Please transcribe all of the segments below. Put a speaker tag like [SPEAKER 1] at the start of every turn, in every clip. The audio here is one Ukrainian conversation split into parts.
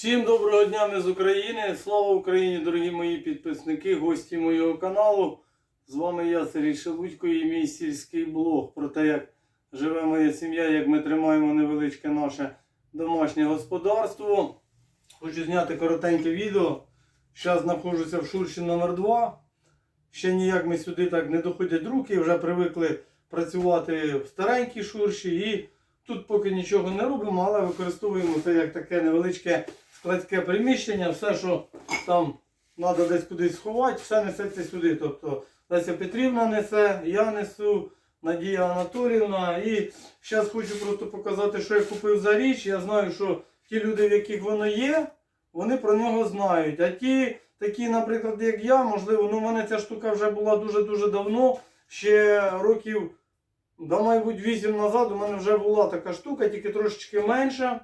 [SPEAKER 1] Всім доброго дня ми з України. Слава Україні, дорогі мої підписники, гості моєго каналу. З вами я, Сергій Шелудько, і мій сільський блог про те, як живе моя сім'я, як ми тримаємо невеличке наше домашнє господарство. Хочу зняти коротеньке відео. Зараз знаходжуся в Шурші номер 2 Ще ніяк ми сюди так не доходять руки, вже привикли працювати в старенькій шурші і тут поки нічого не робимо, але використовуємо це як таке невеличке складське приміщення. Все, що там треба десь кудись сховати, все несеться сюди. Тобто Леся Петрівна несе, я несу, Надія Анатоліївна. І зараз хочу просто показати, що я купив за річ. Я знаю, що ті люди, в яких воно є, вони про нього знають. А ті, такі, наприклад, як я, можливо, ну в мене ця штука вже була дуже-дуже давно, ще років. Да, мабуть, 8 назад у мене вже була така штука, тільки трошечки менша.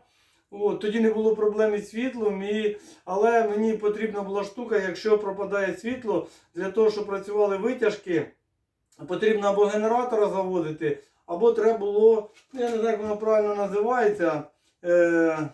[SPEAKER 1] От, тоді не було проблем із світлом, і... але мені потрібна була штука, якщо пропадає світло, для того, щоб працювали витяжки, потрібно або генератора заводити, або треба було, ну, я не знаю, як воно правильно називається. Е...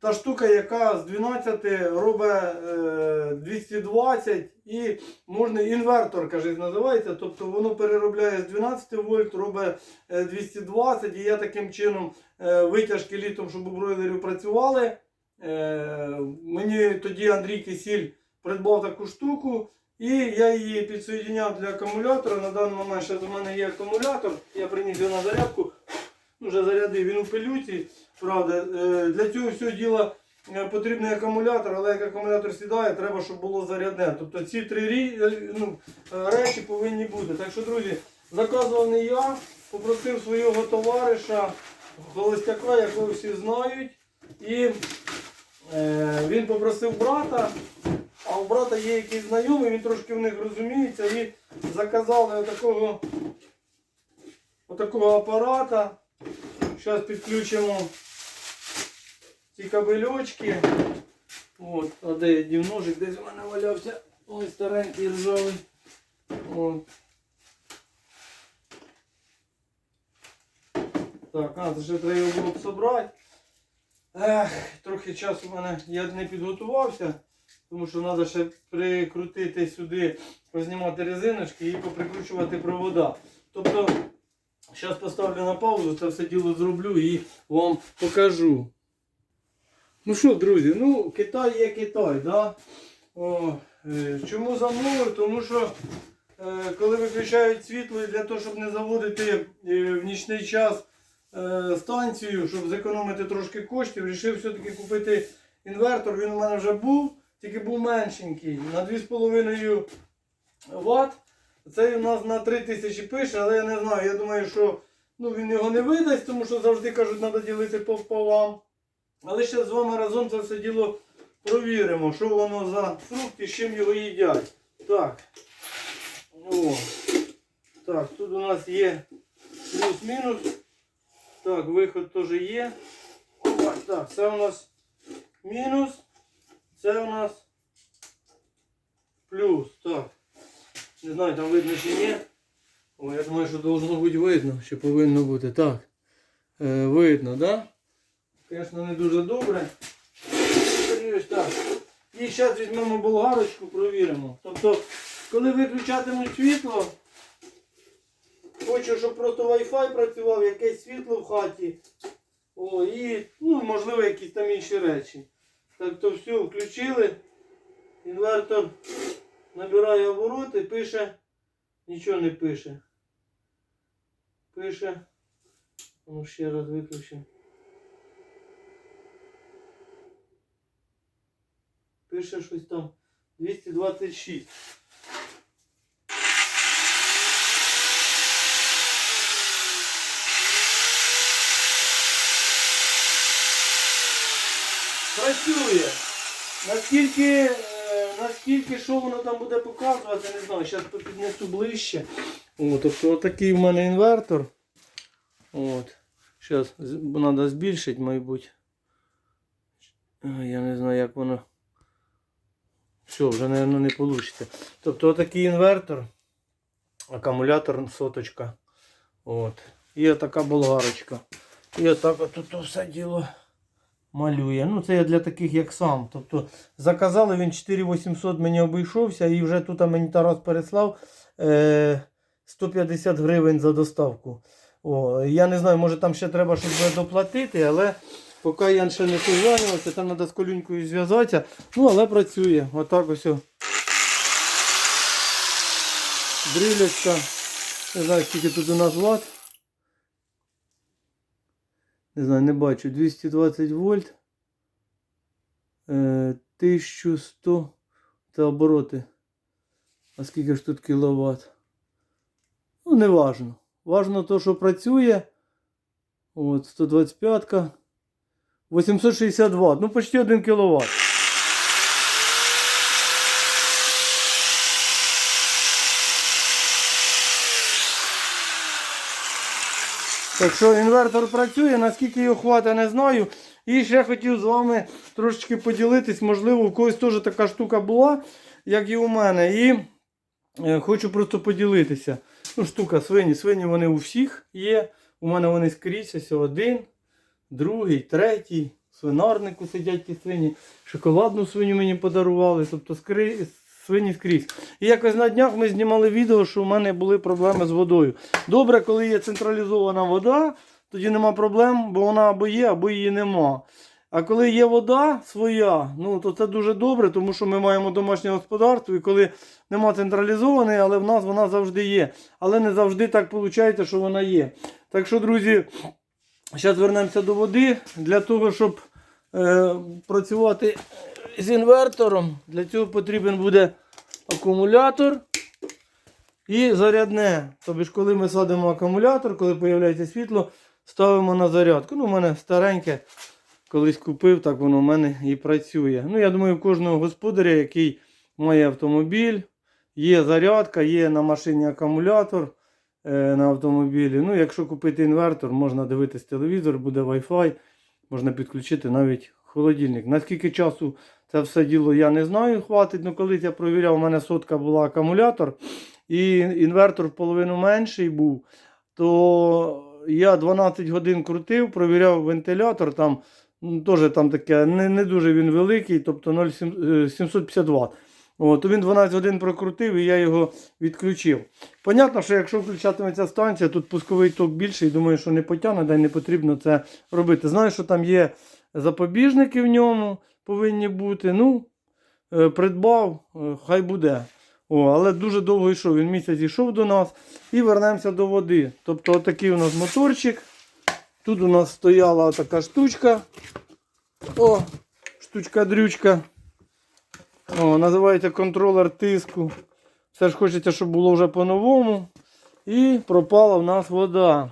[SPEAKER 1] Та штука, яка з 12 робить е, 220 і можна інвертор, каже, називається. Тобто воно переробляє з 12 вольт, робить е, 220. І я таким чином витяжки літом, щоб у бройлерів працювали. Е, мені тоді Андрій Кисіль придбав таку штуку. І я її підсоєдиняв для акумулятора. На даний момент ще у мене є акумулятор. Я приніс його на зарядку. Ну, Вже зарядив він у пилюці. Правда, Е, для цього всього діла е, потрібний акумулятор, але як акумулятор сідає, треба, щоб було зарядне. Тобто ці три е, ну, е, речі повинні бути. Так що, друзі, заказував не я, попросив свого товариша, холостяка, якого всі знають. І е, він попросив брата, а у брата є якийсь знайомий, він трошки в них розуміється, і заказали отакого, отакого апарата. Зараз підключимо ці кабельочки. От, а де я дів ножик, десь у мене валявся. Ой, старенький ржавий. От. Так, а, це треба було б собрати. Ех, трохи часу в мене я не підготувався, тому що треба ще прикрутити сюди, познімати резиночки і поприкручувати провода. Тобто, зараз поставлю на паузу, це все діло зроблю і вам покажу. Ну що, друзі, ну Китай є Китай, да? О, е, чому замовив? Тому що е, коли виключають світло для того, щоб не заводити е, в нічний час станцію, щоб зекономити трошки коштів, вирішив все-таки купити інвертор. Він у мене вже був, тільки був меншенький, на 2,5 Вт. Цей у нас на 3000 пише, але я не знаю. Я думаю, що ну, він його не видасть, тому що завжди кажуть, треба ділити пополам. Але ще з вами разом це все діло провіримо, що воно за фрукт і з чим його їдять. Так. О. Так, тут у нас є плюс-мінус. Так, виход теж є. Так, це у нас мінус. Це у нас плюс. Так. Не знаю, там видно чи ні. О, я думаю, що должно бути видно, що повинно бути. Так. Е, видно? Да? Звісно, не дуже добре. Так. І зараз візьмемо болгарочку, провіримо. Тобто, коли виключатимуть світло, хочу, щоб просто Wi-Fi працював, якесь світло в хаті. О, і, ну, можливо, якісь там інші речі. Так то все, включили. Інвертор набирає обороти, пише, нічого не пише. Пише. Ну, ще раз виключимо. Пише щось там 226. Працює. Наскільки, е, наскільки що воно там буде показувати, не знаю. Зараз піднесу ближче. О, тобто отакий в мене інвертор. От. Зараз треба збільшити, мабуть. Я не знаю, як воно. Все, вже, мабуть, не вийде. Тобто отакий інвертор, акумулятор соточка. От. І отака болгарочка. І отак от тут все діло малює. Ну, це я для таких, як сам. Тобто заказали він 4800 мені обійшовся і вже тут мені Тарас переслав е, 150 гривень за доставку. О, я не знаю, може там ще треба щось доплатити, але поки я ще не позвонювався, там треба з колюнькою зв'язатися. Ну, але працює. Отак ось. о. Дрілечка. Не знаю, скільки тут у нас ватт. Не знаю, не бачу. 220 вольт. Е, 1100. Це обороти. А скільки ж тут кіловат? Ну, не важно. Важно то, що працює. От, 125. 860 Вт. Ну, почти 1 кВт. Так що інвертор працює, наскільки його хватить, не знаю. І ще хотів з вами трошечки поділитись. Можливо, у когось теж така штука була, як і у мене. І е, хочу просто поділитися. Ну, штука свині. Свині вони у всіх є. У мене вони скрізь ось один, другий, третій. Свинарнику сидять ті свині. Шоколадну свиню мені подарували. Тобто. Свині скрізь. І якось на днях ми знімали відео, що у мене були проблеми з водою. Добре, коли є централізована вода, тоді нема проблем, бо вона або є, або її нема. А коли є вода своя, ну то це дуже добре, тому що ми маємо домашнє господарство, і коли нема централізованої, але в нас вона завжди є. Але не завжди так виходить, що вона є. Так що, друзі, зараз вернемося до води. Для того, щоб е, працювати з інвертором, для цього потрібен буде акумулятор і зарядне. Тобто, коли ми садимо акумулятор, коли з'являється світло, ставимо на зарядку. Ну, у мене стареньке, колись купив, так воно в мене і працює. Ну, я думаю, у кожного господаря, який має автомобіль, є зарядка, є на машині акумулятор е, на автомобілі. Ну, якщо купити інвертор, можна дивитись телевізор, буде Wi-Fi, можна підключити навіть холодильник. Наскільки часу це все діло я не знаю, хватить. Ну, колись я провіряв, у мене сотка була акумулятор, і інвертор в половину менший був, то я 12 годин крутив, провіряв вентилятор, там ну, теж там таке, не, не дуже він великий, тобто 0,7 е, 750 Вт. То він 12 годин прокрутив і я його відключив. Понятно, що якщо включатиметься станція, тут пусковий ток більший, думаю, що не потягне, да й не потрібно це робити. Знаю, що там є запобіжники в ньому, повинні бути. Ну, е, придбав, е, хай буде. О, але дуже довго йшов. Він місяць йшов до нас. І вернемося до води. Тобто, отакий у нас моторчик. Тут у нас стояла така штучка. О, штучка-дрючка. О, називається контролер тиску. Все ж хочеться, щоб було вже по-новому. І пропала в нас вода.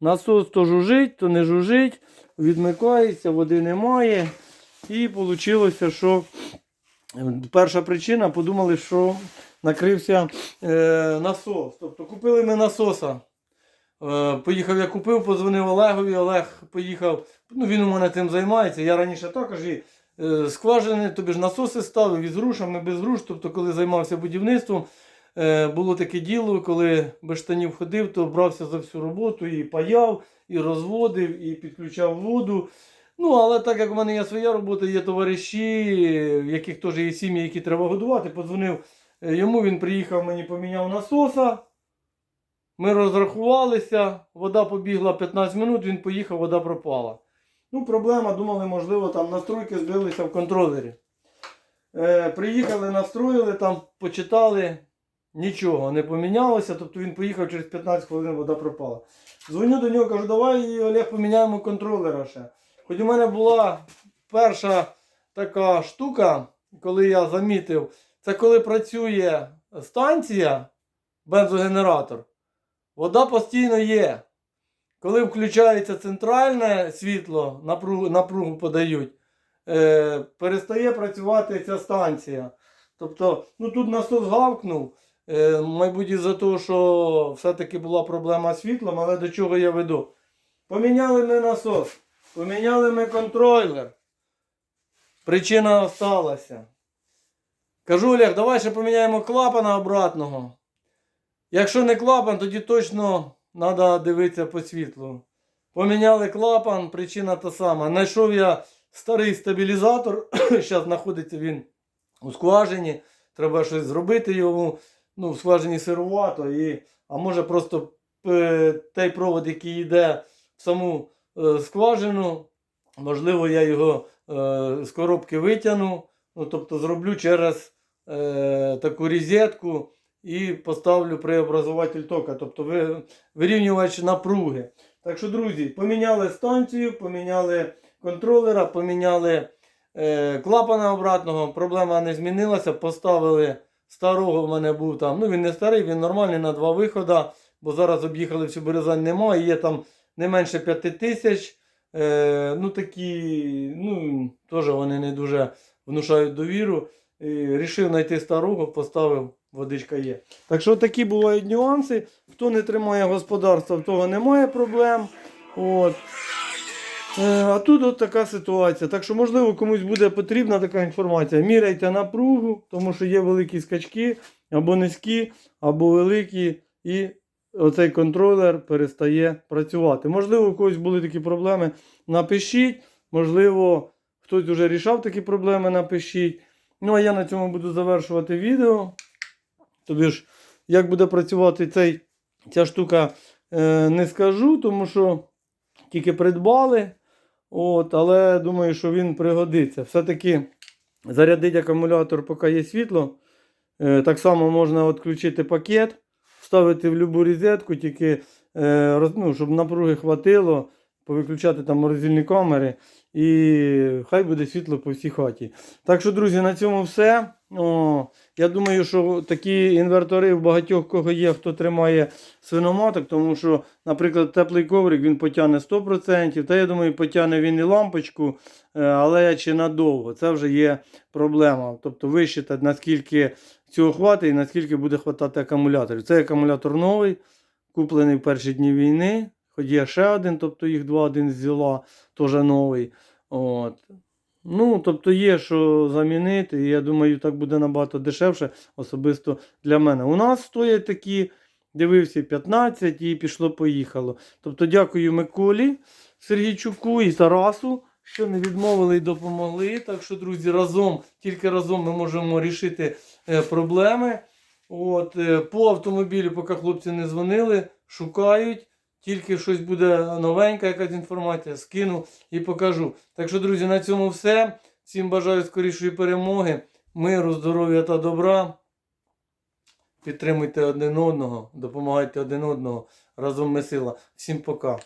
[SPEAKER 1] Насос то жужить, то не жужить, відмикається, води немає. І вийшло, що перша причина, подумали, що накрився е, насос. Тобто купили ми насоса. Е, поїхав, я купив, подзвонив Олегові. Олег поїхав. Ну, він у мене тим займається. Я раніше також і е, скважини, тобі ж насоси ставив із грушами, без груш. Тобто, коли займався будівництвом, е, було таке діло, коли без штанів ходив, то брався за всю роботу і паяв, і розводив, і підключав воду. Ну, але так як в мене є своя робота, є товариші, в яких теж є сім'ї, які треба годувати, подзвонив е, йому, він приїхав, мені поміняв насоса. Ми розрахувалися, вода побігла 15 минут, він поїхав, вода пропала. Ну, проблема, думали, можливо, там настройки збилися в контролері. Е, приїхали, настроїли, там почитали, нічого не помінялося. Тобто він поїхав через 15 хвилин, вода пропала. Дзвоню до нього, кажу, давай Олег поміняємо контролера ще. Хоч у мене була перша така штука, коли я замітив, це коли працює станція, бензогенератор, вода постійно є. Коли включається центральне світло, напругу, напругу подають, е, перестає працювати ця станція. Тобто, ну тут насос гавкнув, е, мабуть, із-за того, що все-таки була проблема з світлом, але до чого я веду? Поміняли ми насос, поміняли ми контролер. Причина осталася. Кажу, Олег, давай ще поміняємо клапана обратного. Якщо не клапан, тоді точно треба дивитися по світлу. Поміняли клапан, причина та сама. Знайшов я старий стабілізатор. Зараз знаходиться він у скважині. Треба щось зробити йому. Ну, в скважині сирувато. І, а може просто е, той провод, який йде в саму е, скважину, можливо, я його е, з коробки витягну. Ну, тобто зроблю через е, таку розетку і поставлю преобразователь тока, тобто ви, вирівнювач напруги. Так що, друзі, поміняли станцію, поміняли контролера, поміняли е, клапана обратного, проблема не змінилася. Поставили старого в мене був там. Ну він не старий, він нормальний на два виходи, бо зараз об'їхали всю березань немає. Є там не менше 5 тисяч. Е, ну такі, ну, теж вони не дуже внушають довіру. І рішив знайти старого, поставив, водичка є. Так що такі бувають нюанси. Хто не тримає господарства, в того немає проблем. От. Е, А тут от така ситуація. Так що, можливо, комусь буде потрібна така інформація. Міряйте напругу, тому що є великі скачки, або низькі, або великі, і оцей контролер перестає працювати. Можливо, у когось були такі проблеми. Напишіть. Можливо, хтось вже рішав такі проблеми, напишіть. Ну, а я на цьому буду завершувати відео. Тобі ж, як буде працювати цей, ця штука, е, не скажу, тому що тільки придбали. От, але думаю, що він пригодиться. Все-таки зарядити акумулятор, поки є світло. Е, так само можна відключити пакет, вставити в будь-яку розетку, тільки е, ну, щоб напруги хватило, повиключати там морозильні камери. І хай буде світло по всій хаті. Так що, друзі, на цьому все. О, я думаю, що такі інвертори в багатьох кого є, хто тримає свиноматок, тому що, наприклад, теплий коврик він потягне 100%. Та я думаю, потягне він і лампочку, е, але чи надовго. Це вже є проблема. Тобто вищитати, наскільки цього хватить і наскільки буде хватати акумуляторів. Цей акумулятор новий, куплений в перші дні війни. Хоч ще один, тобто їх два, один з зіла, теж новий. От. Ну, тобто є що замінити, і я думаю, так буде набагато дешевше, особисто для мене. У нас стоять такі, дивився 15 і пішло-поїхало. Тобто, дякую Миколі, Сергійчуку і Тарасу, що не відмовили і допомогли. Так що, друзі, разом, тільки разом ми можемо рішити е, проблеми. От, е, по автомобілю, поки хлопці не дзвонили, шукають. Тільки щось буде новенька, якась інформація, скину і покажу. Так що, друзі, на цьому все. Всім бажаю скорішої перемоги, миру, здоров'я та добра. Підтримуйте один одного, допомагайте один одного. Разом ми сила. Всім пока.